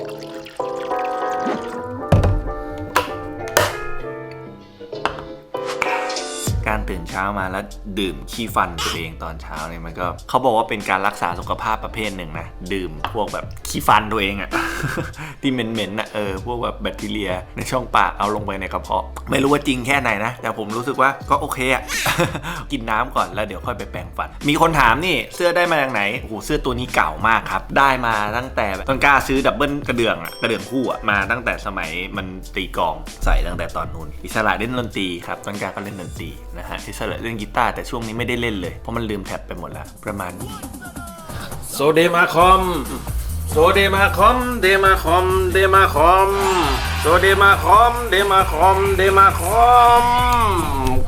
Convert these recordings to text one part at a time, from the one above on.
การตื่นเช้ามาแล้วดื่มขี้ฟันตัวเองตอนเช้าเนี่ยมันก็เขาบอกว่าเป็นการรักษาสุขภาพประเภทหนึ่งนะ ดื่มพวกแบบขี้ฟันตัวเองอะ ที่เหม็นๆนะเออพวกแบบแบคทีเรียในช่องปากเอาลงไปในกระเพาะ ไม่รู้ว่าจริงแค่ไหนนะ แต่ผมรู้สึกว่าก็โอเคอะกินน้ำก่อนแล้วเดี๋ยวค่อยไปแปรงฟัน มีคนถามนี่เสื้อได้มาจากไหนโอ้โหเสื้อตัวนี้เก่ามากครับ ได้มาตั้งแต่ต้นกล้าซื้อดับเบิลกระเดื่องอะกระเดื่องคู่อะมาตั้งแต่สมัยมันตีกองใส่ตั้งแต่ตอนนู้นอิสระเล่นดนตรีครับต้นกล้าก็เล่นดนตรีนะฮะอิสระเล่นกีตาร์แต่ช่วงนี้ไม่ได้เล่นเลยเพราะมันลืมแท็บไปหมดแล้วประมาณนี้โซเดมาคอม โซเดมาคอม เดมาคอม เดมาคอม โซเดมาคอม เดมาคอม เดมาคอม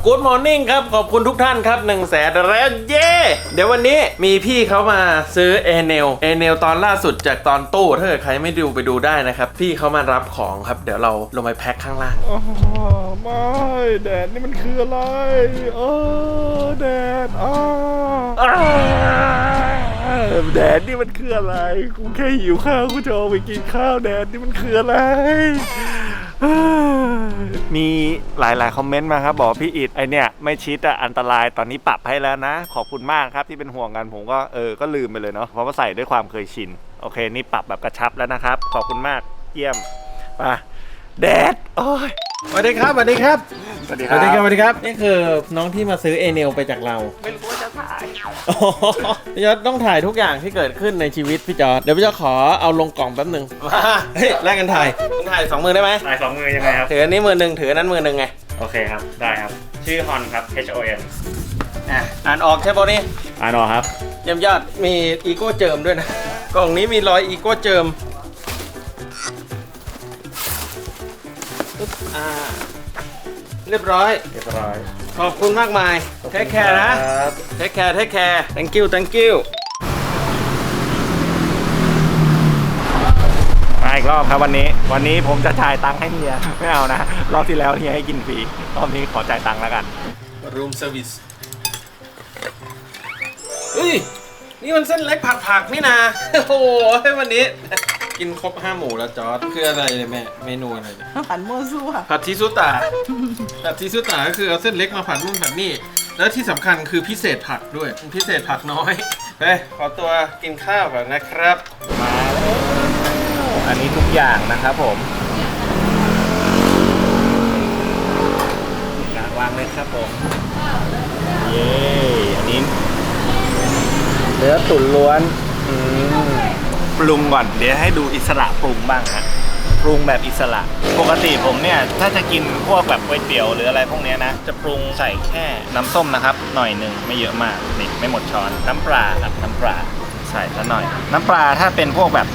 กูดมอร์นิ่งครับ ขอบคุณทุกท่านครับ1นึ่งแสนแล้วเย้เดี๋ยววันนี้มีพี่เขามาซื้อเอเนลเอเนลตอนล่าสุดจากตอนตู้ถ้าเกิดใครไม่ดูไปดูได้นะครับ พี่เขามารับของครับ เดี๋ยวเราลงไปแพ็คข้างล่างอ๋อไม่แดดนี่มันคืออะไรเออแดดอ้า แดดนี่มันคืออะไร กูแค่หิวข้าวกูจะออกไปกินข้าวแดดนี่มันคืออะไรอ้ามีหลายๆ คอมเมนต์มาครับบอกพี่อิดไอเนี่ยไม่ชิดอะอันตรายตอนนี้ปรับให้แล้วนะ ขอบคุณมากครับที่เป็นห่วงกันผมก็เออก็ลืมไปเลยเนาะเพราะว่าใส่ด้วยความเคยชิน โอเค นี่ปรับแบบกระชับแล้วนะครับ ขอบคุณมากเยี่ยมไปแดดโอ้ย สวัสดีครับสวัสดีครับสวัสดีสครัวับสดีครับสวัสดีครับนี่คือน้องที่มาซื้อเอเนลไปจากเราไม่รู้ว่าจะถ่ายอ๋อพี่จอร์ดต้องถ่ายทุกอย่างที่เกิดขึ้นในชีวิตพี่จอร์ดเดี๋ยวพี่จอร์ดขอเอาลงกล่องแป๊บหนึ่งมาเฮ้ยแลกกันถ่ายต้องถ่ายสองมือได้ไหมลายสองมือยังไงครับถืออันนี้มือหนึ่งถืออันนั้นมือหนึ่งไงโอเคครับได้ครับ ชื่อฮอนครับ H O N อะอ่านออกใช่ปะนี่อ่านออกครับเยี่ยมยอดมีอีโก้เจิมด้วยนะกล่องนี้มีรอยอีโก้เจิม ปึ๊บอ่า เรียบร้อย เรียบร้อยขอบคุณมากมายเทคแคร์นะครับ เทคแคร์เทคแคร์ thank you thank you มาอีกรอบครับวันนี้ วันนี้ผมจะจ่ายตังค์ให้เฮีย ไม่เอานะ รอบที่แล้วเฮียให้กินฟรี รอบนี้ขอจ่ายตังค์แล้วกัน room service เฮ้ย นี่มันเส้นเล็กผัดผักนี่นะ โอ้โหวันนี้ กินครบห้าหมูแล้วจอร์ดคืออะไรเนี่ยแม่เมนูอะไรเนี่ยหันมั่วซั่วผัดทิซุตะ ผัดทิซุตะก็คือเอาเส้นเล็กมาผัดนู่นผัดนี่แล้วที่สำคัญคือพิเศษผักด้วย พิเศษผักน้อยเฮ้ยขอตัวกินข้าวก่อนนะครับ มาแล้วอันนี้ทุกอย่างนะครับผมอยากวางเลยครับผม เย้ อันนี้เนื้อตุ๋นล้วน อืม ปรุงก่อนเดี๋ยวให้ดูอิสระปรุงบ้างฮะปรุงแบบอิสระ ปกติผมเนี่ยถ้าจะกินพวกแบบก๋วยเตี๋ยวหรืออะไรพวกเนี้ยนะ จะปรุงใส่แค่น้ำส้มนะครับ หน่อยหนึ่งไม่เยอะมากนี่ไม่หมดช้อนน้ำปลาครับน้ำปลาใส่ซะหน่อย น้ำปลาถ้าเป็นพวกแบบ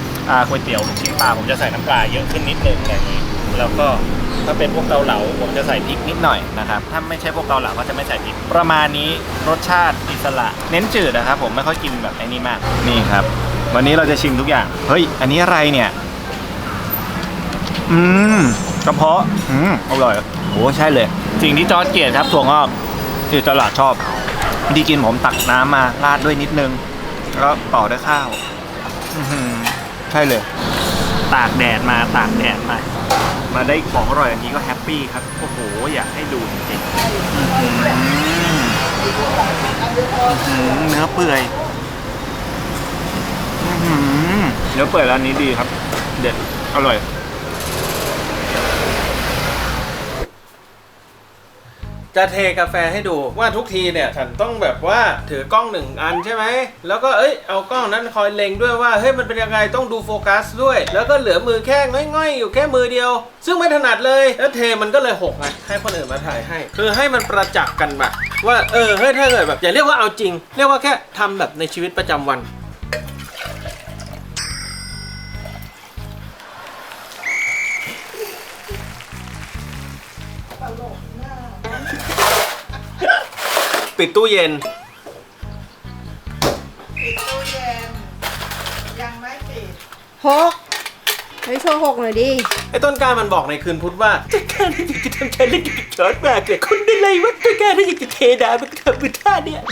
ก๋วยเตี๋ยวลูกชิ้นปลาผมจะใส่น้ำปลาเยอะขึ้นนิดนึงอย่างนี้แล้วก็ถ้าเป็นพวกเกาเหลาผมจะใส่พริกนิดหน่อยนะครับถ้าไม่ใช่พวกเกาเหลาก็จะไม่ใส่พริกประมาณนี้รสชาติอิสระ เน้นจืดนะครับผมไม่ค่อยกินแบบไอ้นี่มากนี่ครับ วันนี้เราจะชิมทุกอย่าง เฮ้ย อันนี้อะไรเนี่ย อืมกระเพาะ อืมอร่อยโอ้ใช่เลย สิ่งที่จอร์ดเกลียดครับถั่วงอกที่ตลาดชอบที่กินผมตักน้ำมาราดด้วยนิดนึง แล้วต่อด้วยข้าวอื้อหือใช่เลย ตากแดดมาตากแดดมา มาได้ของอร่อยอย่างนี้ก็แฮปปี้ครับ โอ้โห อยากให้ดูจริงๆอื้อหืออื้อหือเนื้อเปื่อยอื้อหือ เนื้อเปื่อยร้านนี้ดีครับ เด็ด อร่อย จะเทกาแฟให้ดูว่าทุกทีเนี่ยฉันต้องแบบว่าถือกล้องหนึ่งอันใช่ไหม แล้วก็เอ้ยเอากล้องนั้นคอยเล็งด้วยว่าเฮ้ยมันเป็นยังไงต้องดูโฟกัสด้วย แล้วก็เหลือมือแค่ง่อยๆ อยู่แค่มือเดียว ซึ่งไม่ถนัดเลย แล้วเทมันก็เลยหกไงให้คนอื่นมาถ่ายให้ คือให้มันประจักษ์กันแบบว่าเออเฮ้ยถ้าเกิดแบบอย่าเรียกว่าเอาจริง เรียกว่าแค่ทำแบบในชีวิตประจำวัน ปิดตู้เย็น ปิดตู้เย็น ยังไม่ปิด หกไปโชว์หกหน่อยดิ ไอ้ต้นกล้ามันบอกในคืนพุธว่าจะแค่ข้าน่ะอยากจะทำชาเลนจ์กับจอร์ดมากเลยคนอะไรวะต้นกล้าน่ะอยากจะเทดามันก็ทำมือท่าเนี่ย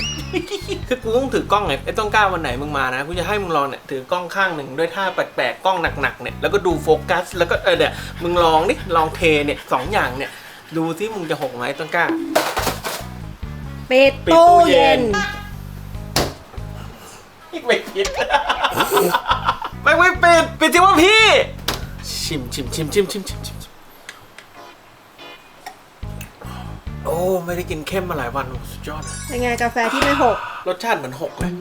คือกูต้องถือกล้องไงไอ้ต้องกล้าวันไหนมึงมานะกูจะให้มึงลองเนี่ยถือกล้องข้างหนึ่งด้วยท่าแปลกๆกล้องหนักๆเนี่ยแล้วก็ดูโฟกัสแล้วก็เออเนี่ยมึงลองดิลองเทเนี่ยสองอย่างเนี่ยดูที่มึงจะหกไหมต้นกล้า ปิดปิดตู้เย็นไม่ปิดไม่ไม่ปิดปิดที่ว่าพี่ ชิมชิมชิมชิมชิมชิมชิมโอ้ไม่ได้กินเข้มมาหลายวันสุดยอดอะยังไงกาแฟที่ไม่หก รสชาติเหมือนหกเลย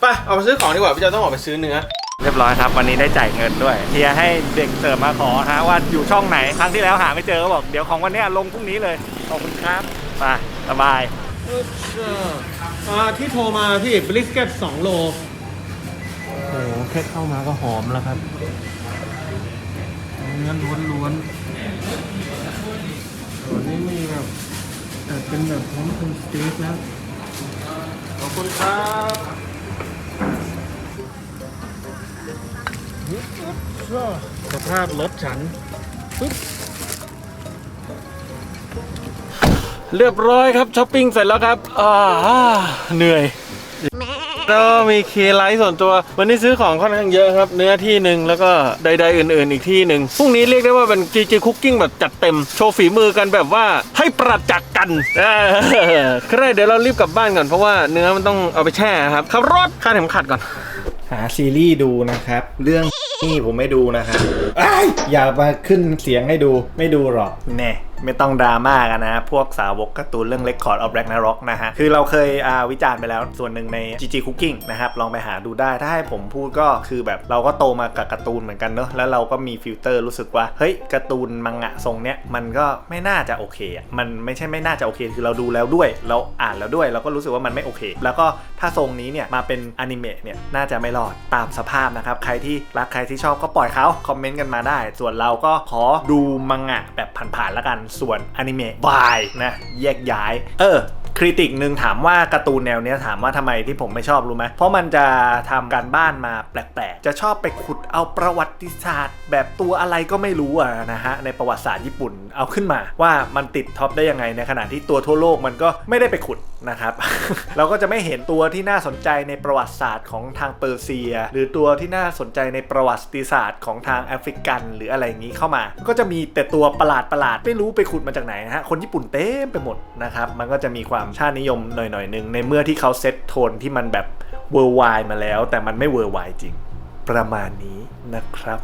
ไปเอาไปซื้อของดีกว่าพี่จะต้องออกไปซื้อเนื้อ เรียบร้อยครับ วันนี้ได้จ่ายเงินด้วยเฮียให้เด็กเสิร์ฟมาขอฮะว่าอยู่ช่องไหน ครั้งที่แล้วหาไม่เจอก็บอกเดี๋ยวของวันนี้ลงพรุ่งนี้เลย ขอบคุณครับไป สบายอ่าที่โทรมาพี่บริสเกตสองโล โอ้โหแค่เข้ามาก็หอมแล้วครับเนื้อล้วนล้วนๆตัวนี้มีแบบแต่เป็นแบบพร้อมทำสเต็กแล้ว ขอบคุณครับสภาพรถฉันปึ๊บ เรียบร้อยครับช้อปปิ้งเสร็จแล้วครับอ่าเหนื่อยแล้วมีเคไลท์ส่วนตัว วันนี้ซื้อของค่อนข้างเยอะครับ เนื้อที่หนึ่งแล้วก็ใด ๆ อื่น ๆ อีกที่หนึ่งพรุ่งนี้เรียกได้ว่าเป็น GG Cooking แบบจัดเต็ม โชว์ฝีมือกันแบบว่าให้ประจักษ์กันครับเดี๋ยวเรารีบกลับบ้านก่อนเพราะว่าเนื้อมันต้องเอาไปแช่ครับขับรถคาเข็มขัดก่อน หาซีรีส์ดูนะครับ เรื่องนี่ผมไม่ดูนะครับอย่ามาขึ้นเสียงให้ดูไม่ดูหรอกแน่ ไม่ต้องดราม่ากันนะ พวกสาวกการ์ตูนเรื่อง Record of Ragnarok นะฮะ คือเราเคยวิจารณ์ไปแล้วส่วนหนึ่งใน GG Cooking นะครับ ลองไปหาดูได้ ถ้าให้ผมพูดก็คือแบบเราก็โตมากับการ์ตูนเหมือนกันเนอะแล้วเราก็มีฟิลเตอร์รู้สึกว่า เฮ้ยการ์ตูนมังงะทรงเนี้ยมันก็ไม่น่าจะโอเคอะมันไม่ใช่ไม่น่าจะโอเค คือเราดูแล้วด้วย เราอ่านแล้วด้วย เราก็รู้สึกว่ามันไม่โอเค แล้วก็ถ้าทรงนี้เนี่ยมาเป็นอนิเมะเนี่ยน่าจะไม่รอดตามสภาพนะครับใครที่รักใครที่ชอบก็ปล่อยเขาคอมเมนต์กันมาได้ ส่วนเราก็ขอดูมังงะแบบผ่านๆแล้วกันส่วนอนิเมะบายนะแยกย้าย เออคริติกหนึ่งถามว่าการ์ตูนแนวนี้ถามว่าทำไมที่ผมไม่ชอบรู้ไหมเพราะมันจะทำการบ้านมาแปลกๆ จะชอบไปขุดเอาประวัติศาสตร์ แบบตัวอะไรก็ไม่รู้อะนะฮะในประวัติศาสตร์ญี่ปุ่นเอาขึ้นมาว่ามันติดท็อปได้ยังไงในขณะที่ตัวทั่วโลกมันก็ไม่ได้ไปขุด นะครับ เราก็จะไม่เห็นตัวที่น่าสนใจในประวัติศาสตร์ของทางเปอร์เซีย หรือตัวที่น่าสนใจในประวัติศาสตร์ของทางแอฟริกัน หรืออะไรอย่างนี้เข้ามา ก็จะมีแต่ตัวประหลาดประหลาดๆไม่รู้ไปขุดมาจากไหนนะฮะคนญี่ปุ่นเต็มไปหมดนะครับมันก็จะมีความชาตินิยมหน่อยๆหนึ่งในเมื่อที่เขาเซตโทนที่มันแบบเวอร์ไวมาแล้ว แต่มันไม่เวอร์ไวจริง ประมาณนี้นะครับ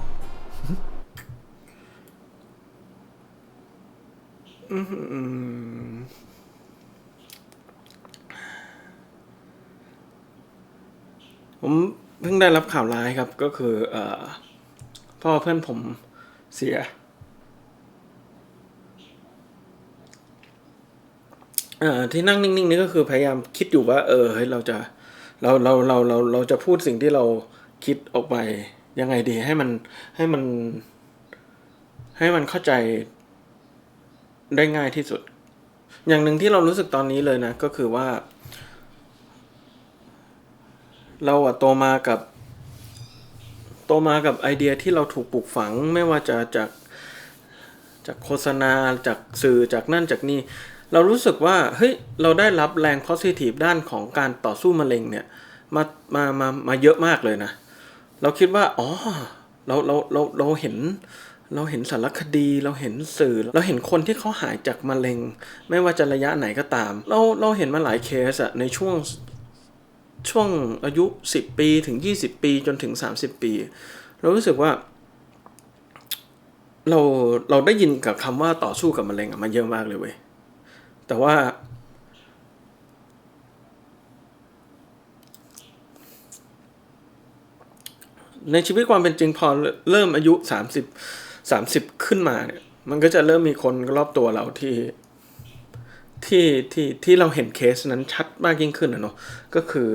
ผมเพิ่งได้รับข่าวร้ายครับก็คือเอ่อพ่อเพื่อนผมเสีย เอ่อที่นั่งนิ่งๆนี่ก็คือพยายามคิดอยู่ว่า เออเฮ้ยเราจะเราเราเราเราเราจะพูดสิ่งที่เราคิดออกไปยังไงดีให้มันให้มัน ให้มันเข้าใจได้ง่ายที่สุด อย่างหนึ่งที่เรารู้สึกตอนนี้เลยนะ ก็คือว่า เราอะโตมากับ โตมากับไอเดียที่เราถูกปลูกฝังไม่ว่าจะจากจากโฆษณาจากสื่อจากนั่นจากนี่ เรารู้สึกว่าเฮ้ยเราได้รับแรง positive ด้านของการต่อสู้มะเร็งเนี่ยมามามามาเยอะมากเลยนะ เราคิดว่าอ๋อเราเราเราเราเห็นเราเห็นสารคดีเราเห็นสื่อ เราเห็นคนที่เขาหายจากมะเร็ง ไม่ว่าจะระยะไหนก็ตาม เราเราเห็นมาหลายเคสอะในช่วง ช่วงอายุ 10 ปีถึง 20 ปีจนถึง 30 ปี เรารู้สึกว่า เราเราได้ยินกับคำว่าต่อสู้กับมะเร็งมาเยอะมากเลยเว้ยแต่ว่า ในชีวิตความเป็นจริงพอเริ่มอายุ 30 30 ขึ้นมาเนี่ยมันก็จะเริ่มมีคนรอบตัวเราที่ ที่ที่ที่เราเห็นเคสนั้นชัดมากยิ่งขึ้นนะเนาะก็คือ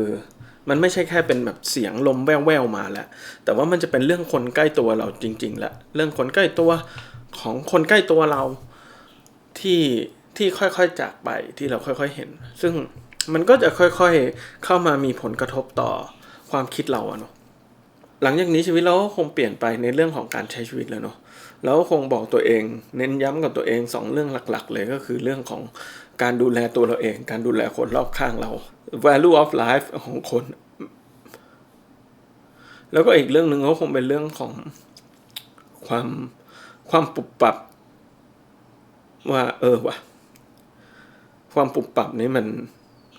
มันไม่ใช่แค่เป็นแบบเสียงลมแว่วๆมาแล้ว แต่ว่ามันจะเป็นเรื่องคนใกล้ตัวเราจริงๆแหละเรื่องคนใกล้ตัวของคนใกล้ตัวเราที่ที่ค่อยๆจากไปที่เราค่อยๆเห็น ซึ่งมันก็จะค่อยๆเข้ามามีผลกระทบต่อความคิดเราอะเนาะ หลังจากนี้ชีวิตเราก็คงเปลี่ยนไปในเรื่องของการใช้ชีวิตแล้วเนาะแล้วก็คงบอกตัวเอง เน้นย้ำกับตัวเองสองเรื่องหลัก ๆ เลยก็คือเรื่องของการดูแลตัวเราเอง การดูแลคนรอบข้างเรา value of life ของคน แล้วก็อีกเรื่องหนึ่งก็คงเป็นเรื่องของความความปรับปรับ ว่าเออว่ะความปรับปรับนี้มัน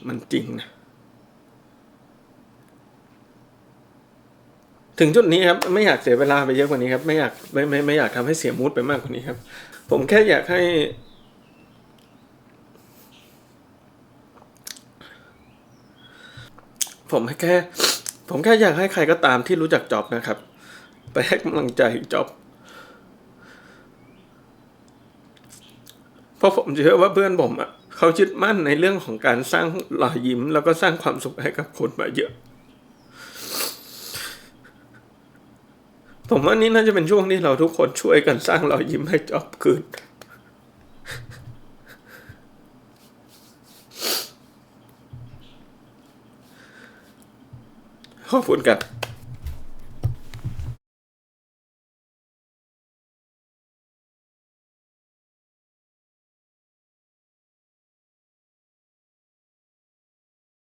มันจริงนะ ถึงจุดนี้ครับไม่อยากเสียเวลาไปเยอะกว่านี้ครับ ไม่อยากไม่ไม่ไม่อยากทำให้เสียมูดไปมากกว่านี้ครับ ผมแค่อยากให้ ผมแค่ ผมแค่อยากให้ใครก็ตามที่รู้จักจอบนะครับ ไปให้กำลังใจจอบเพราะผมเชื่อว่าเพื่อนผมอะเขายึดมั่นในเรื่องของการสร้างรอยยิ้ม แล้วก็สร้างความสุขให้กับคนมาเยอะ ผมว่านี่น่าจะเป็นช่วงที่เราทุกคนช่วยกันสร้างรอยยิ้มให้จอบคืน ขอบคุณครับ